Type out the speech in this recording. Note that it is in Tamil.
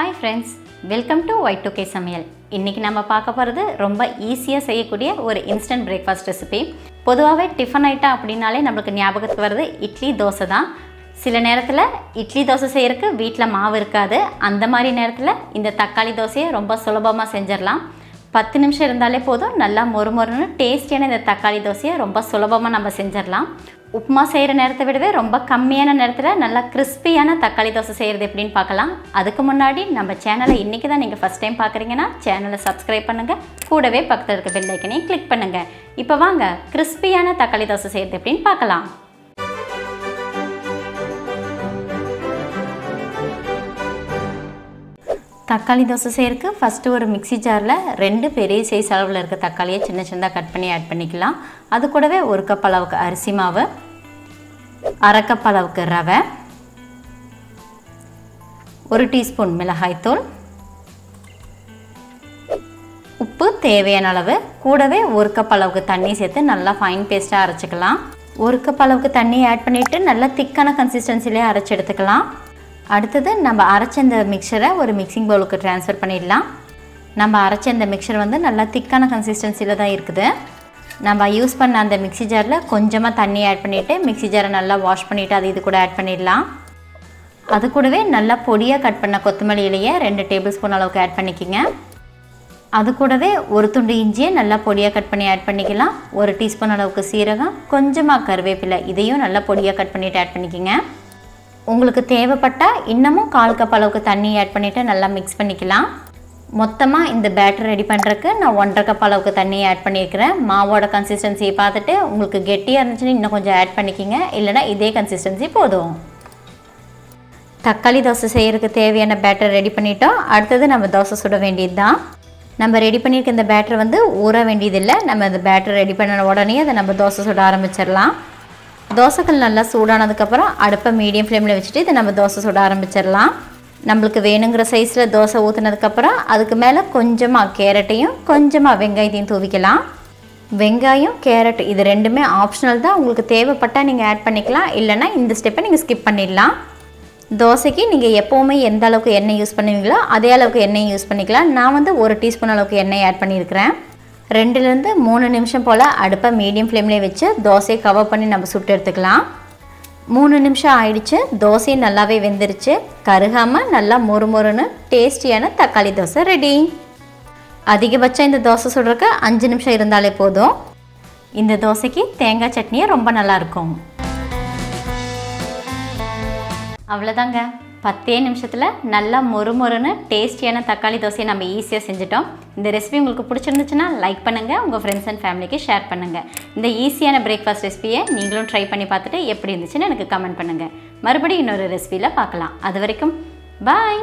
Hi friends welcome to white two K K சமையல். இன்றைக்கி நம்ம பார்க்க போகிறது ரொம்ப ஈஸியாக செய்யக்கூடிய ஒரு இன்ஸ்டன்ட் பிரேக்ஃபாஸ்ட் ரெசிபி பொதுவாகவே டிஃபன் ஐட்டம் அப்படின்னாலே நம்மளுக்கு ஞாபகத்துக்கு வருது இட்லி தோசை தான். சில நேரத்தில் இட்லி தோசை செய்கிறதுக்கு வீட்டில் மாவு இருக்காது. அந்த மாதிரி நேரத்தில் இந்த தக்காளி தோசையை ரொம்ப சுலபமாக செஞ்சிடலாம். பத்து நிமிஷம் இருந்தாலே போதும் நல்லா மொறு மொறுன்னு டேஸ்டியான இந்த தக்காளி தோசையை ரொம்ப சுலபமாக நம்ம செஞ்சிடலாம். உப்புமா செய்கிற நேரத்தை விடவே ரொம்ப கம்மியான நேரத்தில் நல்லா கிறிஸ்பியான தக்காளி தோசை செய்கிறது எப்படின்னு பார்க்கலாம். அதுக்கு முன்னாடி நம்ம சேனலை இன்றைக்கி தான் நீங்கள் ஃபஸ்ட் டைம் பார்க்குறீங்கன்னா சேனலை சப்ஸ்கிரைப் பண்ணுங்கள் கூடவே பக்கத்தில் இருக்க பெல்லைக்கனையும் கிளிக் பண்ணுங்கள் இப்போ வாங்க கிறிஸ்பியான தக்காளி தோசை செய்கிறது எப்படின்னு பார்க்கலாம். தக்காளி தோசை செய்கிறதுக்கு ஃபஸ்ட்டு ஒரு மிக்ஸி ஜாரில் ரெண்டு பெரிய சைஸ் அளவில் இருக்க தக்காளியை சின்ன சின்னதாக கட் பண்ணி ஆட் பண்ணிக்கலாம். அது கூடவே ஒரு கப் அளவுக்கு அரிசி மாவு அரை கப் அளவுக்கு ரவை ஒரு டீஸ்பூன் மிளகாய்த்தூள் உப்பு தேவையான அளவு கூடவே ஒரு கப் அளவுக்கு தண்ணி சேர்த்து நல்லா ஃபைன் பேஸ்ட்டாக அரைச்சிக்கலாம். ஒரு கப் அளவுக்கு தண்ணி ஆட் பண்ணிவிட்டு நல்லா திக்கான கன்சிஸ்டன்சிலே அரைச்சி எடுத்துக்கலாம். அடுத்தது நம்ம அரைச்ச இந்த மிக்சரை ஒரு மிக்சிங் பவுலுக்கு ட்ரான்ஸ்ஃபர் பண்ணிடலாம். நம்ம அரைச்ச இந்த மிக்சர் வந்து நல்லா திக்கான கன்சிஸ்டன்சியில் தான் இருக்குது. நம்ம யூஸ் பண்ண அந்த மிக்ஸி ஜாரில் கொஞ்சமாக தண்ணி ஆட் பண்ணிவிட்டு மிக்ஸி ஜாரை நல்லா வாஷ் பண்ணிவிட்டு அது இது கூட ஆட் பண்ணிடலாம். அது கூடவே நல்லா பொடியாக கட் பண்ண கொத்தமல்லி இலையை ரெண்டு டேபிள் ஸ்பூன் அளவுக்கு ஆட் பண்ணிக்கோங்க. அது கூடவே ஒரு துண்டு இஞ்சியை நல்லா பொடியாக கட் பண்ணி ஆட் பண்ணிக்கலாம். ஒரு டீஸ்பூன் அளவுக்கு சீரகம் கொஞ்சமாக கருவேப்பிலை இதையும் நல்லா பொடியாக கட் பண்ணிவிட்டு ஆட் பண்ணிக்கிங்க. உங்களுக்கு தேவைப்பட்டால் இன்னமும் கால் கப் அளவுக்கு தண்ணி ஆட் பண்ணிவிட்டு நல்லா மிக்ஸ் பண்ணிக்கலாம். மொத்தமாக இந்த பேட்டர் ரெடி பண்ணுறதுக்கு நான் ஒன்றரை கப் அளவுக்கு தண்ணி ஆட் பண்ணியிருக்கிறேன் மாவோட கன்சிஸ்டன்சியை பார்த்துட்டு உங்களுக்கு கெட்டியாக இருந்துச்சுன்னா இன்னும் கொஞ்சம் ஆட் பண்ணிக்கிங்க. இல்லைனா இதே கன்சிஸ்டன்சி போதும். தக்காளி தோசை செய்கிறதுக்கு தேவையான பேட்டர் ரெடி பண்ணிட்டோம். அடுத்தது நம்ம தோசை சுட வேண்டியது தான் நம்ம ரெடி பண்ணியிருக்க இந்த பேட்டர் வந்து ஊற வேண்டியதில்லை. நம்ம இந்த பேட்டர் ரெடி பண்ண உடனே அதை நம்ம தோசை சுட ஆரம்பிச்சிடலாம். தோசைகள் நல்லா சூடானதுக்கப்புறம் அடுப்பை மீடியம் ஃப்ளேமில் வச்சுட்டு இதை நம்ம தோசை சுட ஆரம்பிச்சிடலாம். நம்மளுக்கு வேணுங்கிற சைஸில் தோசை ஊற்றுனதுக்கப்புறம் அதுக்கு மேலே கொஞ்சமாக கேரட்டையும் கொஞ்சமாக வெங்காயத்தையும் தூவிக்கலாம். வெங்காயம் கேரட் இது ரெண்டுமே ஆப்ஷனல் தான். உங்களுக்கு தேவைப்பட்டால் நீங்கள் ஆட் பண்ணிக்கலாம். இல்லைனா இந்த ஸ்டெப்பை நீங்கள் ஸ்கிப் பண்ணிடலாம். தோசைக்கு நீங்கள் எப்போவுமே எந்த அளவுக்கு எண்ணெய் யூஸ் பண்ணுவீங்களோ அதே அளவுக்கு எண்ணெய் யூஸ் பண்ணிக்கலாம். நான் வந்து ஒரு டீஸ்பூன் அளவுக்கு எண்ணெய் ஆட் பண்ணியிருக்கிறேன். ரெண்டுலேருந்து மூணு நிமிஷம் போல் அடுப்பை மீடியம் ஃப்ளேம்லேயே வச்சு தோசையை கவர் பண்ணி நம்ம சுட்டு எடுத்துக்கலாம். மூணு நிமிஷம் ஆயிடுச்சு. தோசை நல்லாவே வெந்துருச்சு. கருகாமல் நல்லா மொறு மொறுன்னு டேஸ்டியான தக்காளி தோசை ரெடி அதிகபட்சம் இந்த தோசை சுடுறதுக்கு அஞ்சு நிமிஷம் இருந்தாலே போதும். இந்த தோசைக்கு தேங்காய் சட்னியே ரொம்ப நல்லாயிருக்கும் அவ்வளோதாங்க. பத்தே நிமிஷத்தில் நல்லா மொறு மொறுன்னு டேஸ்டியான தக்காளி தோசையை நம்ம ஈஸியாக செஞ்சுட்டோம். இந்த ரெசிபி உங்களுக்கு பிடிச்சிருந்துச்சுன்னா லைக் பண்ணுங்கள் உங்கள் ஃப்ரெண்ட்ஸ் அண்ட் ஃபேமிலிக்கு ஷேர் பண்ணுங்கள் இந்த ஈஸியான பிரேக்ஃபாஸ்ட் ரெசிபியை நீங்களும் ட்ரை பண்ணி பார்த்துட்டு எப்படி இருந்துச்சுன்னு எனக்கு கமெண்ட் பண்ணுங்கள் மறுபடியும் இன்னொரு ரெசிபியில் பார்க்கலாம். அது வரைக்கும் பாய்